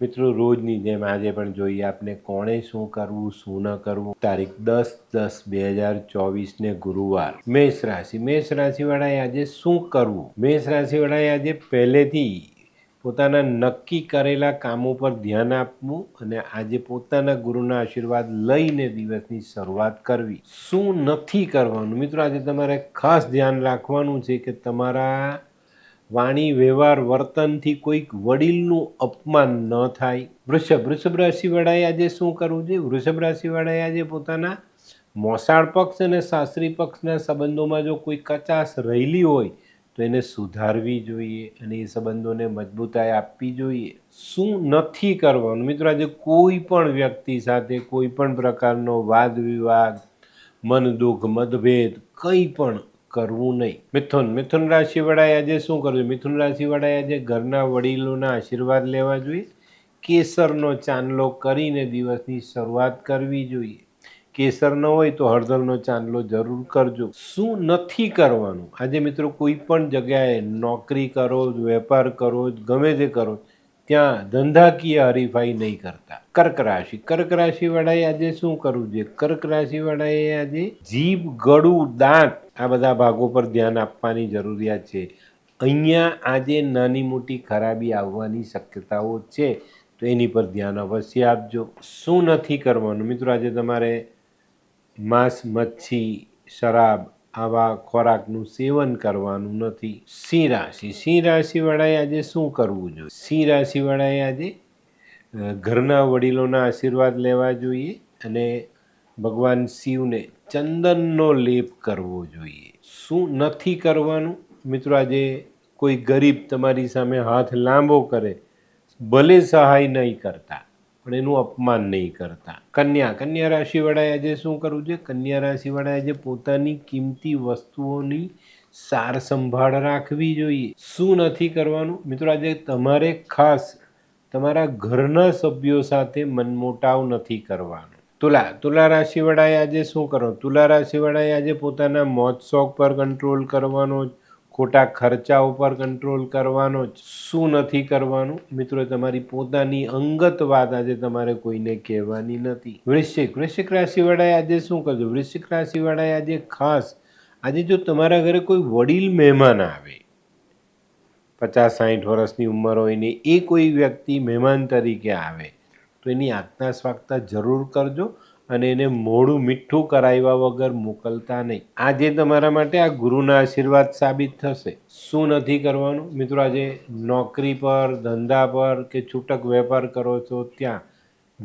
મિત્રો, રોજની જેમ આજે પણ જોઈએ આપને કોણે શું કરવું, શું ન કરવું. તારીખ દસ દસ બે હજાર ચોવીસને ગુરુવાર. મેષ રાશિ. મેષ રાશિવાળાએ આજે શું કરવું? મેષ રાશિવાળાએ આજે પહેલેથી પોતાના નક્કી કરેલા કામો પર ધ્યાન આપવું અને આજે પોતાના ગુરુના આશીર્વાદ લઈને દિવસની શરૂઆત કરવી. શું નથી કરવાનું? મિત્રો, આજે તમારે ખાસ ધ્યાન રાખવાનું છે કે તમારા વાણી, વ્યવહાર, વર્તનથી કોઈક વડીલનું અપમાન ન થાય. વૃષભ વૃષભ રાશિવાળાએ આજે શું કરવું જોઈએ? વૃષભ રાશિવાળાએ આજે પોતાના મોસાળ પક્ષ અને શાસ્ત્રી પક્ષના સંબંધોમાં જો કોઈ કચાશ રહેલી હોય, તો એને સુધારવી જોઈએ અને એ સંબંધોને મજબૂતાઈ આપવી જોઈએ. શું નથી કરવાનું? મિત્રો, આજે કોઈ પણ વ્યક્તિ સાથે, કોઈ પણ પ્રકારનો વાદ વિવાદ મન દુઃખ મતભેદ, કંઈ પણ કરવું નહીં. મિથુન મિથુન રાશિવાળાએ આજે શું કરવું મિથુન રાશિવાળાએ આજે ઘરના વડીલોના આશીર્વાદ લેવા જોઈએ? કેસરનો ચાંદલો કરીને દિવસની શરૂઆત કરવી જોઈએ. કેસર ન હોય તો હળદરનો ચાંદલો જરૂર કરજો. શું નથી કરવાનું? આજે મિત્રો કોઈ પણ જગ્યાએ નોકરી કરો, વેપાર કરો, ગમે તે કરો, ત્યાં ધંધાકીય હરીફાઈ નહીં કરતા. કર્ક રાશિ. કર્ક રાશિવાળાએ આજે શું કરવું જોઈએ કર્ક રાશિવાળાએ આજે જીભ ગળું દાંત આ બધા ભાગો પર ધ્યાન આપવાની જરૂરિયાત છે. અહીંયા આજે નાની મોટી ખરાબી આવવાની શક્યતાઓ છે, તો એની પર ધ્યાન અવશ્ય આપજો. શું નથી કરવાનું? મિત્રો, આજે તમારે માંસ, મચ્છી, શરાબ આવા ખોરાકનું સેવન કરવાનું નથી. સિંહ રાશિ. સિંહ રાશિવાળાએ આજે શું કરવું જોઈએ? સિંહ રાશિવાળાએ આજે ઘરના વડીલોના આશીર્વાદ લેવા જોઈએ અને ભગવાન શિવને ચંદનનો લેપ કરવો જોઈએ. શું નથી કરવાનું? મિત્રો, આજે કોઈ ગરીબ તમારી સામે હાથ લાંબો કરે, ભલે સહાય નહીં કરતા, પણ એનું અપમાન નહીં કરતા. કન્યા કન્યા રાશિવાળાએ આજે શું કરવું છે? કન્યા રાશિવાળાએ આજે પોતાની કિંમતી વસ્તુઓની સાર સંભાળ રાખવી જોઈએ. શું નથી કરવાનું? મિત્રો, આજે તમારે ખાસ તમારા ઘરના સભ્યો સાથે મનમોટાવ નથી કરવાનો. તુલા તુલા રાશિવાળાએ આજે શું કરો? તુલા રાશિવાળાએ આજે પોતાના મોજ શોખ પર કંટ્રોલ કરવાનો ખોટા ખર્ચા ઉપર કંટ્રોલ કરવાનો જ, શું નથી કરવાનું? મિત્રો, તમારી પોતાની અંગત વાત આજે તમારે કોઈને કહેવાની નથી. વૃશ્ચિક વૃશ્ચિક રાશિવાળાએ આજે શું કરજો? વૃશ્ચિક રાશિવાળાએ આજે ખાસ, આજે જો તમારા ઘરે કોઈ વડીલ મહેમાન આવે પચાસ સાઠ વર્ષની ઉંમર હોય ને એ કોઈ વ્યક્તિ મહેમાન તરીકે આવે તો એની આજ્ઞા સ્વાગતા જરૂર કરજો અને એને મોડું મીઠું કરાવ્યા વગર મોકલતા નહીં. આજે તમારા માટે આ ગુરુના આશીર્વાદ સાબિત થશે. શું નથી કરવાનું? મિત્રો, આજે નોકરી પર, ધંધા પર કે છૂટક વેપાર કરો છો ત્યાં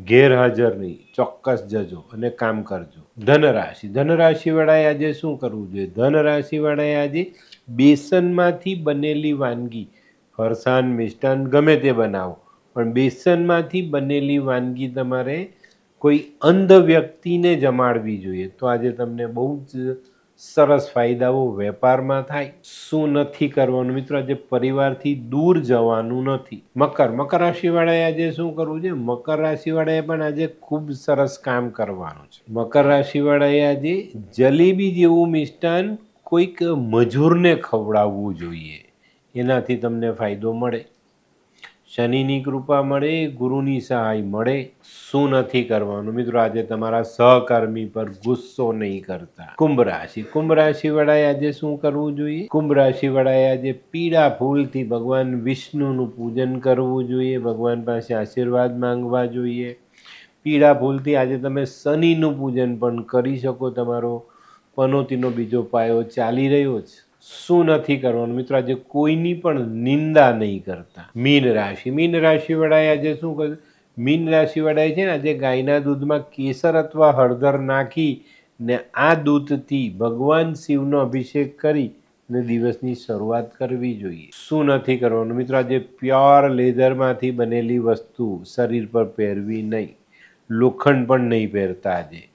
ગેરહાજર નહીં. ચોક્કસ જજો અને કામ કરજો. ધનરાશિ. ધનરાશિવાળાએ આજે શું કરવું જોઈએ? ધનરાશિવાળાએ આજે બેસનમાંથી બનેલી વાનગી, ફરસાણ, મિષ્ટાન ગમે તે બનાવો. પણ બેસનમાંથી બનેલી વાનગી તમારે કોઈ અંધ વ્યક્તિને જમાડવી જોઈએ. તો આજે તમને બહુ જ સરસ ફાયદાઓ વેપારમાં થાય. શું નથી કરવાનું? મિત્રો, આજે પરિવારથી દૂર જવાનું નથી. મકર. મકર રાશિવાળાએ આજે શું કરવું છે? મકર રાશિવાળાએ પણ આજે ખૂબ સરસ કામ કરવાનું છે. મકર રાશિવાળાએ આજે જલેબી જેવું મિષ્ટાન કોઈક મજૂરને ખવડાવવું જોઈએ. એનાથી તમને ફાયદો મળે. શનિની કૃપા મળે, ગુરુની સહાય મળે, શું નથી કરવાનું? મિત્રો, આજે તમારા સહકર્મી પર ગુસ્સો નહીં કરતા. કુંભ રાશિ. કુંભ રાશિ વડાએ આજે શું કરવું જોઈએ? કુંભ રાશિ વડાએ આજે પીળા ફૂલથી ભગવાન વિષ્ણુનું પૂજન કરવું જોઈએ, ભગવાન પાસે આશીર્વાદ માંગવા જોઈએ. પીળા ફૂલથી આજે તમે શનિનું પૂજન પણ કરી શકો. તમારો પનોતીનો બીજો પાયો ચાલી રહ્યો છે. શું નથી કરવાનું? મિત્રો, આજે કોઈની પણ નિંદા નહીં કરતા. મીન રાશિ. મીન રાશિવાળાએ આજે શું કહ્યું મીન રાશિવાળાએ છે ને, આજે ગાયના દૂધમાં કેસર અથવા હળદર નાખી ને આ દૂધથી ભગવાન શિવનો અભિષેક કરી ને દિવસની શરૂઆત કરવી જોઈએ. શું નથી કરવાનું? મિત્રો, આજે પ્યોર લેધરમાંથી બનેલી વસ્તુ શરીર પર પહેરવી નહીં. લોખંડ પણ નહીં પહેરતા આજે.